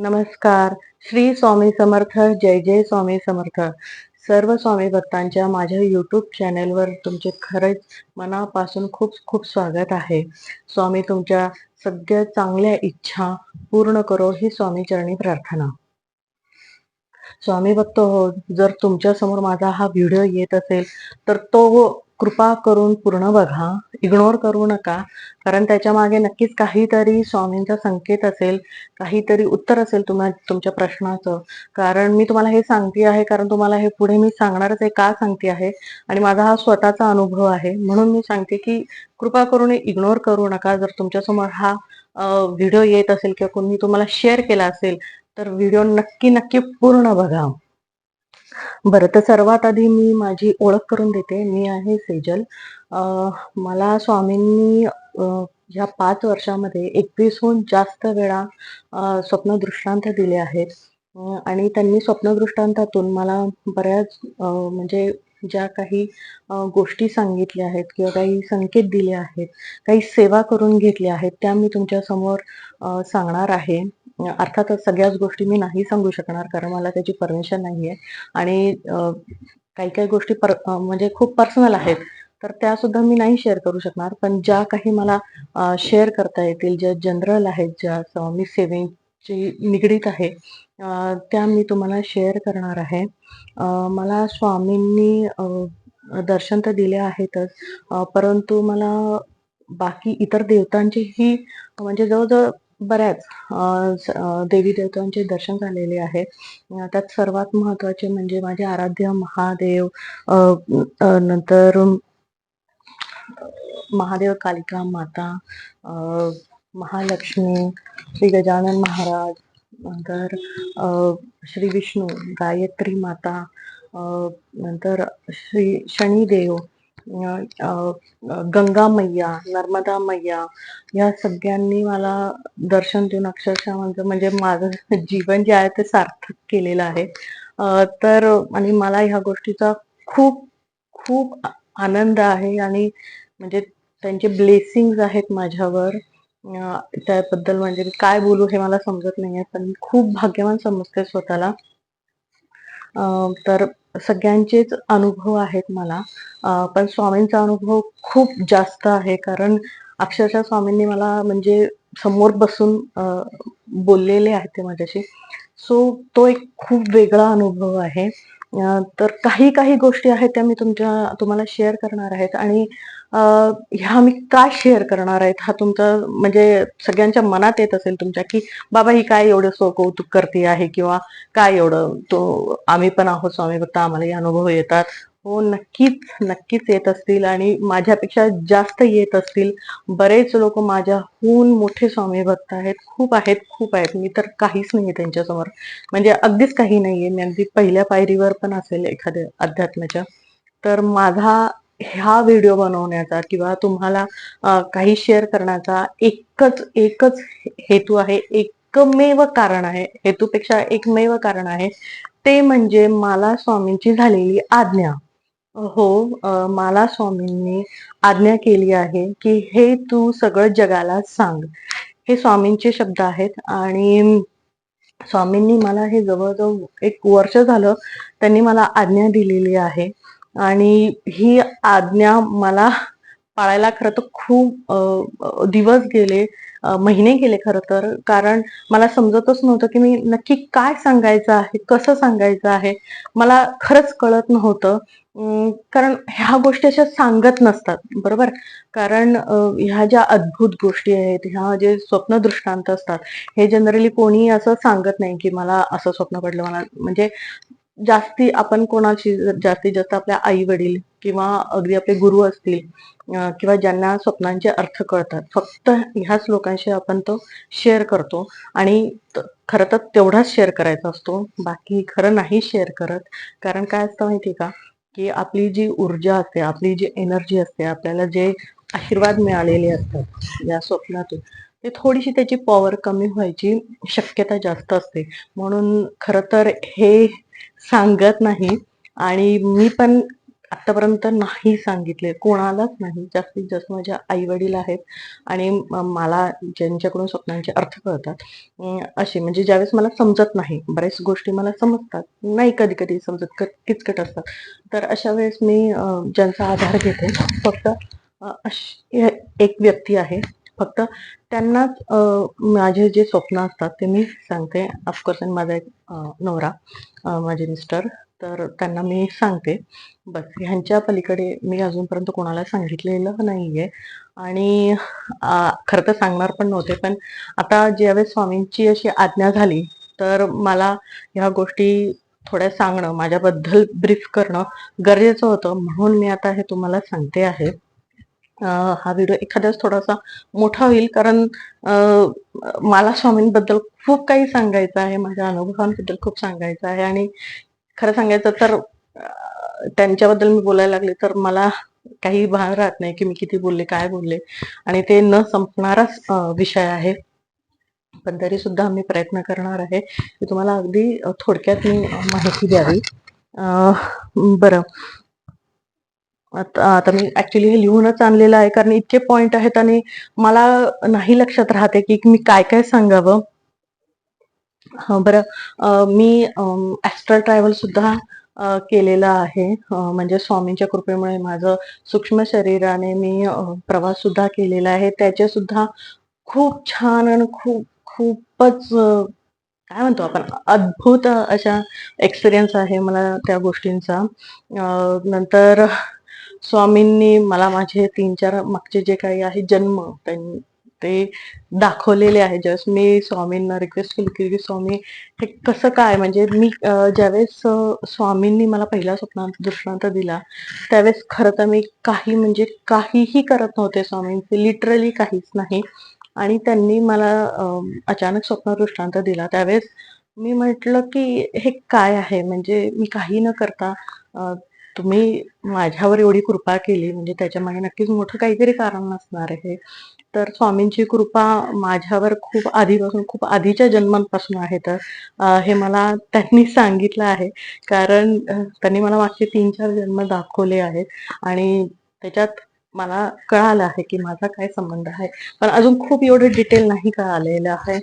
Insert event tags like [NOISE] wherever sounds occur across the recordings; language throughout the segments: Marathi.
नमस्कार. श्री स्वामी समर्थ जय जय स्वामी समर्थ. सर्व स्वामी भक्तांच्या माझ्या यूट्यूब चॅनेलवर तुमचे खरंच मनापासून खूप खूप स्वागत आहे. स्वामी तुमच्या सगळ्या चांगल्या इच्छा पूर्ण करो ही स्वामी चरणी प्रार्थना. स्वामी भक्त हो जर तुमच्यासमोर माझा हा व्हिडिओ येत असेल तर तो कृपा करून पूर्ण बघा. इग्नोर करू नका. कारण त्याच्यामागे नक्कीच काहीतरी स्वामींचा संकेत असेल काहीतरी उत्तर असेल तुम्हा तुमच्या प्रश्नाचं. कारण मी तुम्हाला हे सांगते आहे कारण तुम्हाला हे पुढे मी सांगणारच आहे का सांगते आहे? आणि माझा हा स्वतःचा अनुभव आहे. म्हणून मी सांगते की कृपा करून इग्नोर करू नका. जर तुमच्यासमोर हा व्हिडिओ येत असेल किंवा कोणी तुम्हाला शेअर केला असेल तर व्हिडिओ नक्की नक्की पूर्ण बघा. बरं तर सर्वात आधी मी माझी ओळख करून देते. मी आहे सेजल. मला स्वामींनी ह्या पाच वर्षामध्ये एकवीसहून जास्त वेळा स्वप्नदृष्टांत दिले आहेत. आणि त्यांनी स्वप्नदृष्टांतातून मला बऱ्याच म्हणजे ज्या काही गोष्टी सांगितल्या आहेत किंवा काही संकेत दिले आहेत काही सेवा करून घेतल्या आहेत त्या मी तुमच्यासमोर सांगणार आहे. अर्थातच सगळ्याच गोष्टी मी नाही सांगू शकणार कारण मला त्याची परमिशन नाही आहे आणि काही काही गोष्टी पर म्हणजे खूप पर्सनल आहेत तर त्या सुद्धा मी नाही शेअर करू शकणार. पण ज्या काही मला शेअर करता येतील ज्या जनरल आहेत ज्या स्वामी सेविंगची निगडीत आहे त्या मी तुम्हाला शेअर करणार आहे. मला स्वामींनी दर्शन तर दिले आहेतच परंतु मला बाकी इतर देवतांचीही म्हणजे जवळजवळ बऱ्याच देवी देवतांचे दर्शन झालेले आहे. त्यात सर्वात महत्त्वाचे म्हणजे माझे आराध्य महादेव नंतर महादेव कालिका माता महालक्ष्मी श्री गजानन महाराज नंतर श्री विष्णू गायत्री माता नंतर श्री शनिदेव गंगा मैया नर्मदा मैया या सगळ्यांनी मला दर्शन देऊन अक्षरशः म्हणजे म्हणजे माझं [LAUGHS] जीवन जे आहे ते सार्थक केलेलं आहे. तर आणि मला ह्या गोष्टीचा खूप खूप आनंद आहे आणि म्हणजे त्यांचे ब्लेसिंग आहेत माझ्यावर. त्याबद्दल म्हणजे काय बोलू हे मला समजत नाही आहे पण खूप भाग्यवान समजते स्वतःला. तर सगळ्यांचेच अनुभव आहेत मला. पण स्वामींचा अनुभव खूप जास्त आहे कारण अक्षरशः स्वामींनी मला म्हणजे समोर बसून बोललेले आहेत ते माझ्याशी. सो तो एक खूप वेगळा अनुभव आहे. तर काही काही गोष्टी आहेत त्या मी तुमच्या तुम्हाला शेअर करणार आहेत. आणि ह्या मी का शेअर करणार आहेत? हा तुमचा म्हणजे सगळ्यांच्या मनात येत असेल तुमच्या की बाबा ही काय एवढं सो कौतुक करते आहे? किंवा काय एवढं तो आम्ही पण आहोत स्वामी भक्त आम्हाला अनुभव येतात. हो नक्कीच नक्कीच येत असतील आणि माझ्यापेक्षा जास्त येत असतील. बरेच लोक माझ्याहून मोठे स्वामी भक्त आहेत. खूप आहेत खूप आहेत. मी तर काहीच नाहीये त्यांच्यासमोर. म्हणजे अगदीच काही नाहीये. मी अगदी पहिल्या पायरीवर पण असेल एखाद्या अध्यात्माच्या. तर माझा ह्या व्हिडिओ बनवण्याचा किंवा तुम्हाला काही शेअर करण्याचा एकच एकच हेतू आहे एकमेव कारण आहे हेतूपेक्षा एकमेव कारण आहे ते म्हणजे मला स्वामींची झालेली आज्ञा. हो मला स्वामींनी आज्ञा केली आहे की हे तू सगळं जगाला सांग. हे स्वामींचे शब्द आहेत आणि स्वामींनी मला हे जवळजवळ एक वर्ष झालं त्यांनी मला आज्ञा दिलेली आहे. आणि ही आज्ञा मला पाळायला खरं तर खूप दिवस गेले महिने गेले खरं तर. कारण मला समजतच नव्हतं की मी नक्की काय सांगायचं आहे कसं सांगायचं आहे. मला खरंच कळत नव्हतं. कारण ह्या गोष्टी अशा सांगत नसतात बरोबर? कारण ह्या ज्या अद्भुत गोष्टी आहेत ह्या जे स्वप्न दृष्टांत असतात हे जनरली कोणी असं सांगत नाही की मला असं स्वप्न पडलं मला म्हणजे जास्ती आपण कोणाशी जास्तीत जास्त आपल्या आई वडील किंवा अगदी आपले गुरु असतील किंवा ज्यांना स्वप्नांचे अर्थ कळतात फक्त ह्याच लोकांशी आपण तो शेअर करतो आणि खरं तर तेवढाच शेअर करायचा असतो. बाकी खरं नाही शेअर करत. कारण काय असतं माहिती का? की आपली जी ऊर्जा असते आपली जी एनर्जी असते आपल्याला जे आशीर्वाद मिळालेले असतात या स्वप्नातून ते थोडीशी त्याची पॉवर कमी व्हायची शक्यता जास्त असते. म्हणून खरं तर हे सांगत नाही. आणि मी पण आतापर्यंत नाही सांगितले. कोणालाच नाही. जास्तीत जास्त माझ्या आई वडील आहेत. आणि मला ज्यांच्याकडून स्वप्नांचे अर्थ कळतात असे. म्हणजे ज्यावेळेस मला समजत नाही बऱ्याच गोष्टी मला समजतात. नाही कधी कधी समजत क- किचकट असतात. तर अशा वेळेस मी ज्यांचा आधार घेते फक्त अशी एक व्यक्ती आहे. फक्त त्यांनाच माझे जे स्वप्न असतात ते मी सांगते. ऑफकोर्स आणि माझा एक नवरा माझे मिस्टर तर त्यांना मी सांगते. बस ह्यांच्या पलीकडे मी अजूनपर्यंत कोणाला सांगितलेलं नाही आहे आणि खरं तर सांगणार पण नव्हते पण आता ज्यावेळेस स्वामींची अशी आज्ञा झाली तर मला ह्या गोष्टी थोड्या सांगणं माझ्याबद्दल ब्रीफ करणं गरजेचं होतं. म्हणून मी आता हे तुम्हाला सांगते आहे. हा व्हिडिओ एखाद्याच थोडासा मोठा होईल. कारण मला स्वामींबद्दल खूप काही सांगायचं आहे. माझ्या अनुभवांबद्दल खूप सांगायचं आहे. आणि खरं सांगायचं तर त्यांच्याबद्दल मी बोलायला लागले तर मला काही भान राहत नाही की मी किती बोलले काय बोलले. आणि ते न संपणाराच विषय आहे. पण तरी सुद्धा मी प्रयत्न करणार आहे. की तुम्हाला अगदी थोडक्यात मी माहिती द्यावी. बरं. आता आता मी ऍक्च्युली हे लिहूनच आणलेलं आहे कारण इतके पॉइंट आहेत आणि मला नाही लक्षात राहते की मी काय काय सांगावं. बरं. मी ऍस्ट्रल ट्रॅव्हल सुद्धा केलेलं आहे. म्हणजे स्वामींच्या कृपेमुळे माझं सूक्ष्म शरीराने मी प्रवास सुद्धा केलेला आहे. त्याचे सुद्धा खूप छान आणि खूप खूपच काय म्हणतो आपण? अद्भुत अशा एक्सपिरियन्स आहे मला त्या गोष्टींचा. नंतर स्वामींनी मला माझे तीन चार मागचे जे काही आहे जन्म त्यां- ते दाखवलेले आहे. जस्ट मी स्वामींना रिक्वेस्ट केली की स्वामी हे कसं काय? म्हणजे मी ज्यावेळेस स्वामींनी मला पहिला स्वप्नांत दृष्टांत दिला त्यावेळेस खरं तर मी काही म्हणजे काहीही करत नव्हते स्वामींचे लिटरली काहीच नाही. आणि त्यांनी मला अचानक स्वप्न दृष्टांत दिला. त्यावेळेस मी म्हटलं की हे काय आहे? म्हणजे मी काही न करता तुम्ही माझ्यावर एवढी कृपा केली म्हणजे त्याच्यामागे नक्कीच मोठं काहीतरी कारण नसणार आहे. तर स्वामींची कृपा माझ्यावर खूप आधीपासून खूप आधीच्या जन्मांपासून आहे. तर हे मला त्यांनी सांगितलं आहे. कारण त्यांनी मला मागचे तीन चार जन्म दाखवले आहेत. आणि त्याच्यात मला कळालं आहे की माझा काय संबंध आहे. पण अजून खूप एवढं डिटेल नाही कळालेलं आहे.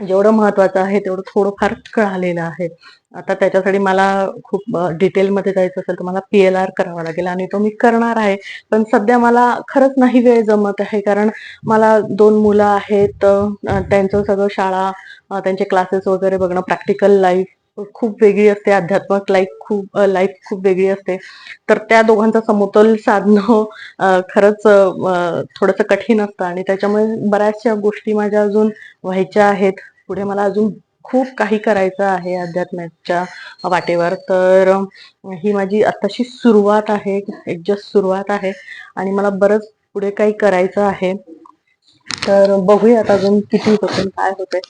जेवढं महत्वाचं आहे तेवढं थोडंफार कळालेलं आहे. आता त्याच्यासाठी मला खूप डिटेलमध्ये जायचं असेल तर मला पी एल आर करावा लागेल आणि तो मी करणार आहे. पण सध्या मला खरंच नाही वेळ जमत आहे कारण मला दोन मुलं आहेत त्यांचं सगळं शाळा त्यांचे क्लासेस वगैरे बघणं प्रॅक्टिकल लाईफ खूप वेगळी असते आध्यात्मिक लाईफ खूप लाईफ खूप वेगळी असते. तर त्या दोघांचा समतोल साधणं खरंच थोडंसं कठीण असतं आणि त्याच्यामुळे बऱ्याचशा गोष्टी माझ्या अजून व्हायच्या आहेत. पुढे मला अजून खूप काही करायचं आहे अध्यात्माच्या वाटेवर. तर ही माझी आत्ताशी सुरुवात आहे एक जस्ट सुरुवात आहे आणि मला बरंच पुढे काही करायचं आहे. तर बघूयात अजून किती होते काय होते.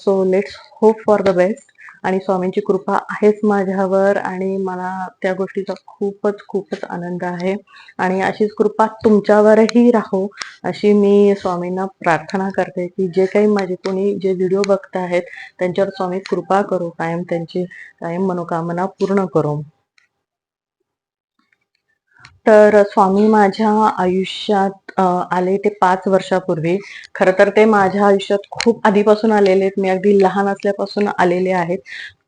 So let's hope for the best आणि स्वामींची कृपा आहेच माझ्यावर आणि मला त्या गोष्टीचा खूपच खूपच आनंद आहे. आणि अशीच कृपा तुमच्यावरही राहो अशी मी स्वामींना प्रार्थना करते की जे काही माझे कोणी जे व्हिडिओ बघत आहेत त्यांच्यावर स्वामी कृपा करो कायम त्यांची कायम मनोकामना पूर्ण करो. तर स्वामी माझ्या आयुष्यात आले ते पाच वर्षापूर्वी. खरं तर ते माझ्या आयुष्यात खूप आधीपासून आलेले आहेत. मी अगदी लहान असल्यापासून आलेले आहेत.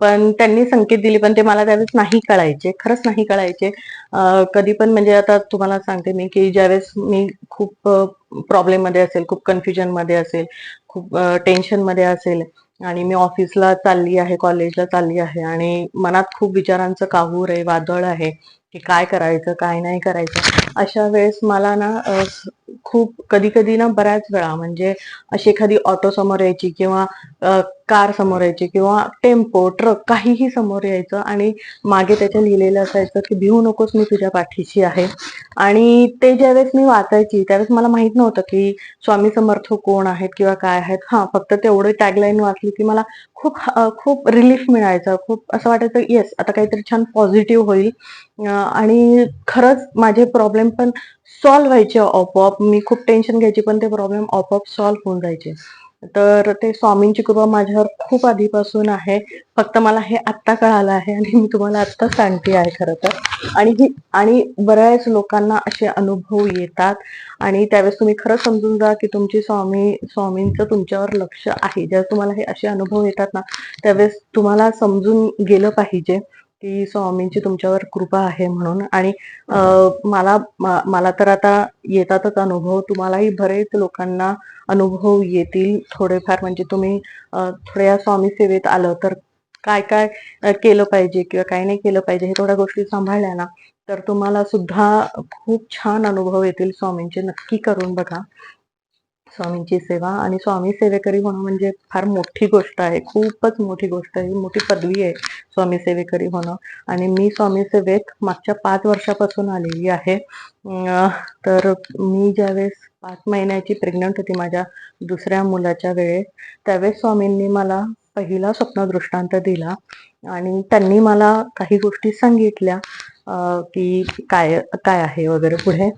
पण त्यांनी संकेत दिले पण ते मला त्यावेळेस नाही कळायचे. खरंच नाही कळायचे. कधी पण म्हणजे आता तुम्हाला सांगते मी की ज्यावेळेस मी खूप प्रॉब्लेममध्ये असेल खूप कन्फ्युजनमध्ये असेल खूप टेन्शनमध्ये असेल आणि मी ऑफिसला चालली आहे कॉलेजला चालली आहे आणि मनात खूप विचारांचं काहूर आहे वादळ आहे. की काय करायचं काय नाही करायचं. अशा वेळेस मला ना खूप कधी कधी ना बऱ्याच वेळा म्हणजे अशी एखादी ऑटो समोर यायची किंवा कार समोर यायची किंवा टेम्पो ट्रक काहीही समोर यायचं आणि मागे त्याच्या लिहिलेलं असायचं की भिवू नकोस मी तुझ्या पाठीशी आहे. आणि ते ज्यावेळेस मी वाचायची त्यावेळेस मला माहीत नव्हतं की स्वामी समर्थ कोण आहेत किंवा काय आहेत. हा फक्त तेवढे टॅगलाईन वाचली की मला खूप खूप रिलीफ मिळायचं. खूप असं वाटायचं येस आता काहीतरी छान पॉझिटिव्ह होईल. आणि खरंच माझे प्रॉब्लेम पण सॉल्व्ह व्हायचे आपोआप. मी खूप टेन्शन घ्यायची पण ते प्रॉब्लेम आपोआप सॉल्व्ह होऊन जायचे. तर ते स्वामींची कृपा माझ्यावर खूप आधीपासून आहे. फक्त मला हे आत्ता कळालं आहे आणि मी तुम्हाला आत्ता सांगते आहे खरं तर. आणि ही आणि बऱ्याच लोकांना असे अनुभव येतात. आणि त्यावेळेस तुम्ही खरं समजून जा की तुमची स्वामी स्वामींचं तुमच्यावर लक्ष आहे. ज्यावेळेस तुम्हाला हे असे अनुभव येतात ना त्यावेळेस तुम्हाला समजून गेलं पाहिजे. की स्वामींची तुमच्यावर कृपा आहे म्हणून. आणि मला मला तर आता येतातच अनुभव. तुम्हालाही बरेच लोकांना अनुभव येतील थोडेफार. म्हणजे तुम्ही थोड्या स्वामी सेवेत आलं तर काय काय केलं पाहिजे किंवा काय नाही केलं पाहिजे हे थोड्या गोष्टी सांभाळल्या ना तर तुम्हाला सुद्धा खूप छान अनुभव येतील स्वामींचे. नक्की करून बघा. स्वामींची सेवा आणि स्वामी सेवेकरी होणं म्हणजे फार मोठी गोष्ट आहे. खूपच मोठी गोष्ट आहे. मोठी पदवी आहे स्वामी सेवेकरी होणं. आणि मी स्वामी सेवेत मागच्या पाच वर्षापासून आलेली आहे. तर मी ज्यावेळेस पाच महिन्याची प्रेग्नंट होती माझ्या दुसऱ्या मुलाच्या वेळेस त्यावेळेस स्वामींनी मला पहिला स्वप्न दृष्टांत दिला आणि त्यांनी मला काही गोष्टी सांगितल्या. की काय काय आहे वगैरे पुढे.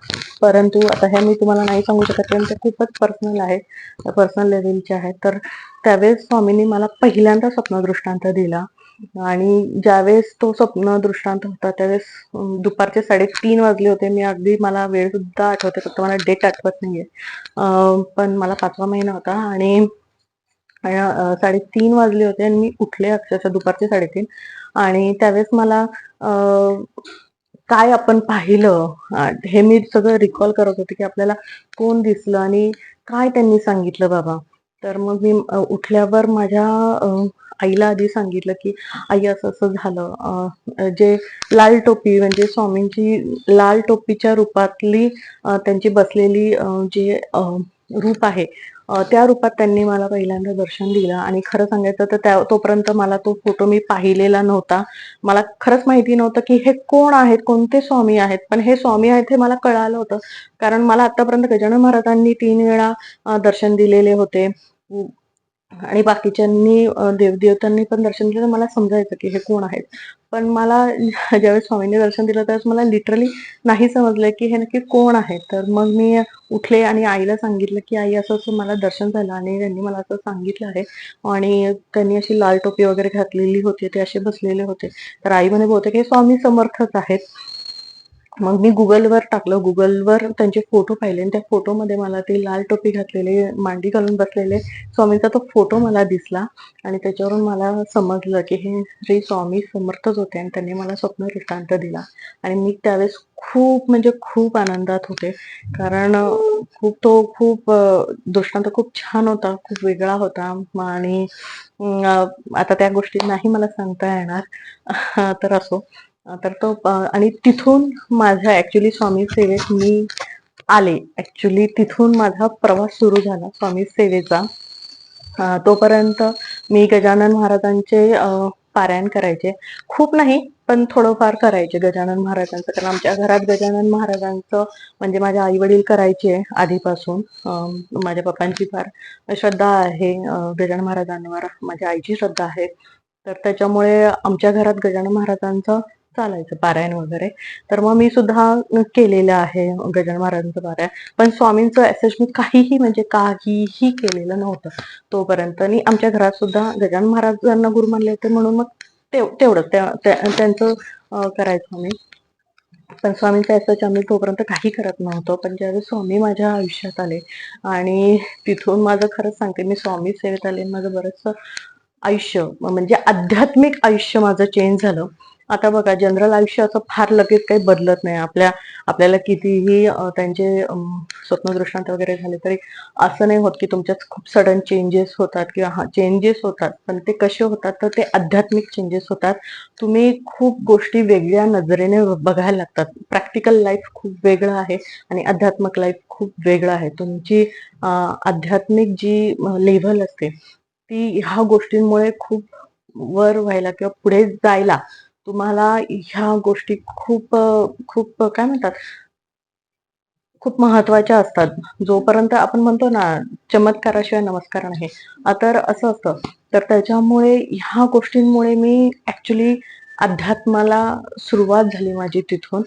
परंतु आता हे मी तुम्हाला नाही सांगू शकत कारण ते खूपच पर्सनल आहे. पर्सनल लेवलचे आहेत तर त्यावेळेस स्वामींनी मला पहिल्यांदा स्वप्नदृष्टांत दिला. आणि ज्यावेळेस तो स्वप्न दृष्टांत होता त्यावेळेस दुपारचे साडेतीन वाजले होते. मी अगदी मला वेळ सुद्धा आठवते फक्त मला डेट आठवत नाहीये. पण मला पाचवा महिना होता आणि साडेतीन वाजले होते आणि मी उठले अक्षरशः दुपारचे साडेतीन. आणि त्यावेळेस मला काय आपण पाहिलं? हे मी सगळं रिकॉल करत होते की आपल्याला कोण दिसलं आणि काय त्यांनी सांगितलं बाबा? तर मग मी उठल्यावर माझ्या आईला आधी सांगितलं की आई असं असं झालं. जे लाल टोपी म्हणजे स्वामींची लाल टोपीच्या रूपातली त्यांची बसलेली जे रूप आहे त्या रूपात त्यांनी मला पहिल्यांदा दर्शन दिलं आणि खरं सांगायचं तर त्या तोपर्यंत मला तो फोटो मी पाहिलेला नव्हता. मला खरंच माहिती नव्हतं की हे कोण आहेत कोणते स्वामी आहेत. पण हे स्वामी आहेत हे मला कळालं होतं. कारण मला आतापर्यंत गजानन महाराजांनी तीन वेळा दर्शन दिलेले होते. आणि बाकीच्यांनी देवदेवतांनी पण दर्शन दिलं तर मला समजायचं की हे कोण आहेत. पण मला ज्यावेळेस स्वामींनी दर्शन दिलं त्यावेळेस मला लिटरली नाही समजलं की हे नक्की कोण आहे तर मग मी उठले आणि आईला सांगितलं की आई असं असं मला दर्शन झालं आणि त्यांनी मला असं सांगितलं आहे. आणि त्यांनी अशी लाल टोपी वगैरे घातलेली होती ते असे बसलेले होते. तर आई म्हणे बहुतेक हे स्वामी समर्थच आहेत. मग मी गुगलवर टाकलं. गुगलवर त्यांचे फोटो पाहिले आणि त्या फोटोमध्ये मला ते लाल टोपी घातलेले मांडी घालून बसलेले स्वामींचा तो फोटो मला दिसला आणि त्याच्यावरून मला समजलं की हे श्री स्वामी समर्थच होते आणि त्यांनी मला स्वप्न दृष्टांत दिला. आणि मी त्यावेळेस खूप म्हणजे खूप आनंदात होते. कारण खूप तो खूप दृष्टांत खूप छान होता खूप वेगळा होता. आणि आता त्या गोष्टी नाही मला सांगता येणार. [LAUGHS] तर असो. तर तो आणि तिथून माझ्या ऍक्च्युली स्वामी सेवेत मी आले. ऍक्च्युली तिथून माझा प्रवास सुरू झाला स्वामी सेवेचा. तोपर्यंत मी गजानन महाराजांचे पारायण करायचे. खूप नाही पण थोडंफार करायचे गजानन महाराजांचं. कारण आमच्या घरात गजानन महाराजांचं म्हणजे माझे आई वडील करायचे आधीपासून. माझ्या पप्पांची फार श्रद्धा आहे गजानन महाराजांवर. माझ्या आईची श्रद्धा आहे. तर त्याच्यामुळे आमच्या घरात गजानन महाराजांचं चालायचं पारायण वगैरे. तर मग मी सुद्धा केलेलं आहे गजानन महाराजांचं पारायण. पण स्वामींचं एस मी काहीही म्हणजे काहीही केलेलं नव्हतं. तोपर्यंत आणि आमच्या घरात सुद्धा गजानन महाराजांना गुरु मानले होते म्हणून मग तेवढंच त्यांचं करायचं आम्ही. पण स्वामींचा एसच आम्ही तोपर्यंत काही करत नव्हतो. पण ज्यावेळेस स्वामी माझ्या आयुष्यात आले आणि तिथून माझं खरंच सांगते मी स्वामी सेवेत आले माझं बरंचसं आयुष्य म्हणजे आध्यात्मिक आयुष्य माझं चेंज झालं. आता बघा जनरल आयुष्य असं फार लगेच काही बदलत नाही. आपल्या आपल्याला कितीही त्यांचे स्वप्नदृष्टांत वगैरे झाले तरी असं नाही होत की तुमच्यात खूप सडन चेंजेस होतात किंवा हा चेंजेस होतात. पण ते कसे होतात तर ते आध्यात्मिक चेंजेस होतात. तुम्ही खूप गोष्टी वेगळ्या नजरेने बघायला लागतात. प्रॅक्टिकल लाईफ खूप वेगळं आहे आणि आध्यात्मिक लाईफ खूप वेगळं आहे. तुमची आध्यात्मिक जी लेव्हल असते ती ह्या गोष्टींमुळे खूप वर व्हायला किंवा पुढे जायला तुम्हाला ह्या गोष्टी खूप खूप काय म्हणतात? खूप महत्त्वाच्या असतात. जोपर्यंत आपण म्हणतो ना चमत्काराशिवाय नमस्कार नाही. तर असं असतं. तर त्याच्यामुळे ह्या गोष्टींमुळे मी ऍक्च्युली अध्यात्माला सुरुवात झाली माझी तिथून.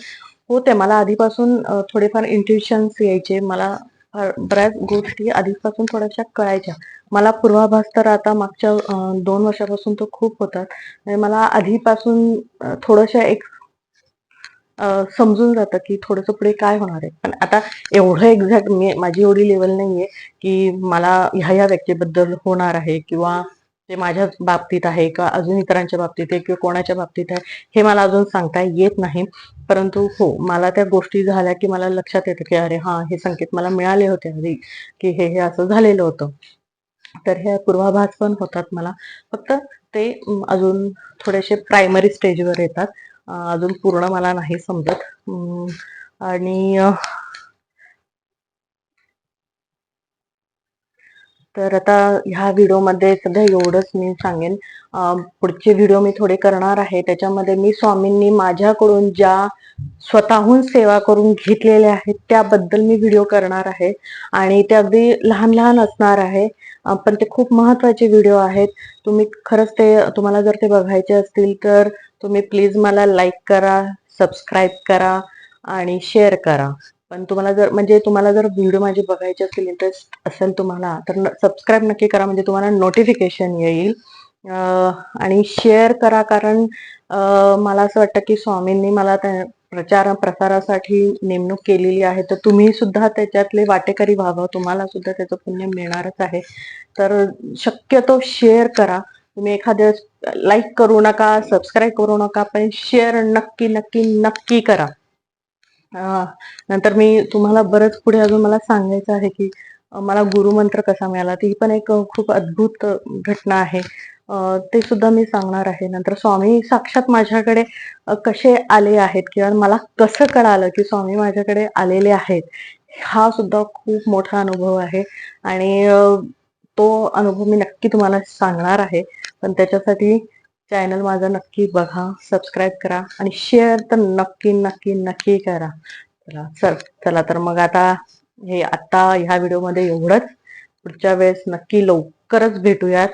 होते. मला आधीपासून थोडेफार इंट्युशन्स यायचे. मला बऱ्याच गोष्टी आधीपासून थोड्याशा कळायच्या. मला पूर्वाभास तर आता मागच्या दोन वर्षापासून तो खूप होतात मला आधीपासून थोडंशा एक समजून जातं की थोडस पुढे काय होणार आहे. पण आता एवढं एक्झॅक्ट मी माझी एवढी लेवल नाहीये की मला ह्या ह्या व्यक्तीबद्दल होणार आहे किंवा ते माझ्या बाबतीत आहे का अजून इतरांच्या बाबतीत आहे किंवा कोणाच्या बाबतीत आहे हे मला अजून सांगता येत नाही. परंतु हो मला त्या गोष्टी झाल्या की मला लक्षात येतं की अरे हा हे संकेत मला मिळाले होते आधी की हे हे असं झालेलं होतं. तर हे पूर्वाभास पण होतात मला. फक्त ते अजून थोडेसे प्रायमरी स्टेजवर येतात. अजून पूर्ण मला नाही समजत. आणि तर आता ह्या व्हिडिओमध्ये सध्या एवढंच मी सांगेन. पुढचे व्हिडिओ मी थोडे करणार आहे. त्याच्यामध्ये मी स्वामींनी माझ्याकडून ज्या स्वतःहून सेवा करून घेतलेल्या आहेत त्याबद्दल मी व्हिडिओ करणार आहे. आणि ते अगदी लहान लहान असणार आहे. पण ते खूप महत्त्वाचे व्हिडिओ आहेत. तुम्ही खरंच ते तुम्हाला जर ते बघायचे असतील तर तुम्ही प्लीज मला लाईक करा सबस्क्राईब करा आणि शेअर करा. पण तुम्हाला जर म्हणजे तुम्हाला जर व्हिडिओ माझे बघायचे असतील इंटरेस्ट असेल तुम्हाला तर सबस्क्राईब नक्की करा. म्हणजे तुम्हाला नोटिफिकेशन येईल. आणि शेअर करा कारण मला असं वाटतं की स्वामींनी मला त्या प्रचार प्रसारासाठी नेमणूक केलेली आहे. तर तुम्ही सुद्धा त्याच्यातले वाटेकरी व्हावं. तुम्हाला सुद्धा त्याचं पुण्य मिळणारच आहे. तर शक्यतो शेअर करा. तुम्ही एखाद्या लाईक करू नका सबस्क्राईब करू नका पण शेअर नक्की नक्की नक्की करा. नंतर मी तुम्हाला बरंच पुढे अजून मला सांगायचं आहे की मला गुरुमंत्र कसा मिळाला ती पण एक खूप अद्भुत घटना आहे. ते सुद्धा मी सांगणार आहे. नंतर स्वामी साक्षात माझ्याकडे कसे आले आहेत किंवा मला कसं कळालं की स्वामी माझ्याकडे आलेले आहेत हा सुद्धा खूप मोठा अनुभव आहे. आणि तो अनुभव मी नक्की तुम्हाला सांगणार आहे. पण त्याच्यासाठी चॅनल माझा नक्की बघा सबस्क्राईब करा आणि शेअर तर नक्की नक्की नक्की करा. चला चल चला तर मग आता हे आता ह्या व्हिडिओमध्ये एवढंच. पुढच्या वेळेस नक्की लवकरच भेटूयात.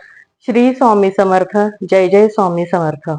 श्री स्वामी समर्थ जय जय स्वामी समर्थ.